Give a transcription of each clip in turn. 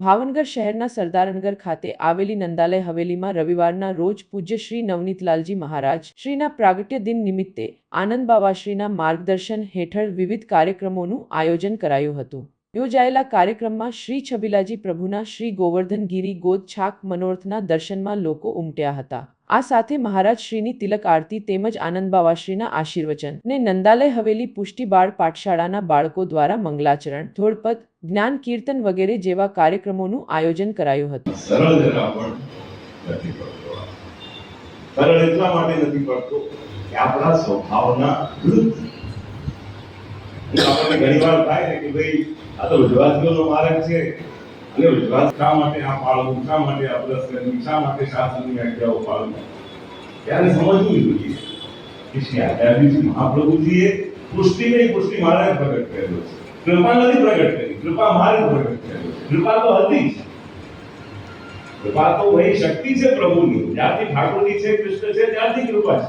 ભાવનગર શહેરના સરદારનગર ખાતે આવેલી નંદાલય હવેલીમાં રવિવારના રોજ પૂજ્ય શ્રી નવનીતલાલજી મહારાજ શ્રીના પ્રાગટ્ય દિન નિમિત્તે આનંદ બાવાશ્રીના માર્ગદર્શન હેઠળ વિવિધ કાર્યક્રમોનું આયોજન કરાયું હતું. યોજાયેલા કાર્યક્રમમાં શ્રી છબીલાજી પ્રભુના, શ્રી ગોવર્ધનગીરી ગોદ છાક મનોરથના દર્શનમાં લોકો ઉમટ્યા હતા. આ સાથે મહારાજ શ્રીની તિલક આરતી તેમજ આનંદ બાવાશ્રીના આશીર્વચન ને નંદાલય હવેલી પુષ્ટિ બાળ પાઠશાળાના બાળકો દ્વારા મંગલાચરણ, ધોળપદ, જ્ઞાન કીર્તન વગેરે જેવા કાર્યક્રમોનું આયોજન કરાયું હતું. સરળ નથી પડતો. સરળ એટલા માટે નથી પડતો કે આપણા સ્વભાવના વિરુદ્ધ આપણને ઘણી વાર થાય ને કે ભાઈ આ તો વિશ્વાસીઓનો માર્ગ છે અને વિશ્વાસ શા માટે આ પાળવું શા માટે આ પ્લસ કરવી શા માટે શાસનની આજ્ઞાઓ પાળવું ત્યારે સમજવું જોઈએ કે શ્રી આચાર્યજી મહાપ્રભુજીએ પુષ્ટિ નહીં પુષ્ટિ માર્ગ પ્રગટ કરેલો છે કૃપા નથી પ્રગટ કરી કૃપા માર્ગ પ્રગટ કરેલો કૃપા તો હતી જ કૃપા તો વહી શક્તિ છે પ્રભુની જ્યારથી ઠાકોરજી છે, કૃષ્ણ છે, ત્યારથી કૃપા છે.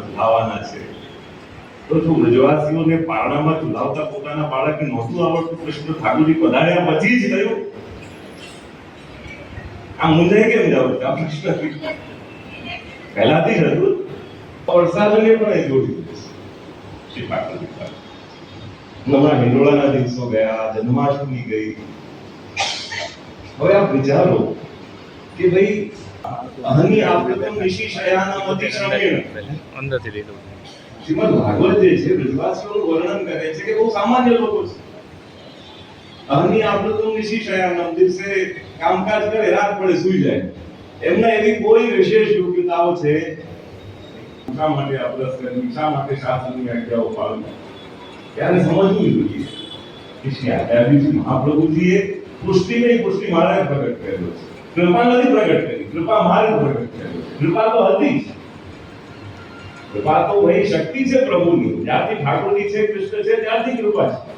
ઝુલાવાના છે. તો વ્રજવાસીઓને જ કૃષ્ણ પહેલાથી જ હતું. વરસાદને પણ એ જોડી. હમણાં હિંડોળાના દિવસો ગયા જન્માષ્ટમી ગઈ. હવે આપ વિચારો કે ભાઈ અહની આપૃતમ ઋષિ શયાનમ અતિશ્રમેણ અંદરથી લીધું. શ્રીમદ ભાગવત જે છે બ્રજવાસીઓનું વર્ણન કરે છે કે બહુ સામાન્ય લોકો છે. અહની આપૃતમ ઋષિ શયાનમ દિવસે કામકાજ કરે રાત પડે સૂઈ જાય. એમના એવી કોઈ વિશેષ યોગ્યતાઓ છે? શા માટે અભ્યાસ કરવી શા માટે શાસ્ત્રની આજ્ઞાઓ પાળવી? ત્યારે સમજવું જોઈએ કે શ્રી મહાપ્રભુજીએ પુષ્ટિ નહીં પુષ્ટિ મારા પ્રગટ કરેલો છે. કૃપા નથી પ્રગટ કરી. કૃપા મારે પ્રગટ કરેલો કૃપા તો હતી જ. કૃપા તો એ શક્તિ છે પ્રભુની. જ્યાંથી ઠાકોરજી છે, કૃષ્ણ છે ત્યાંથી કૃપા છે.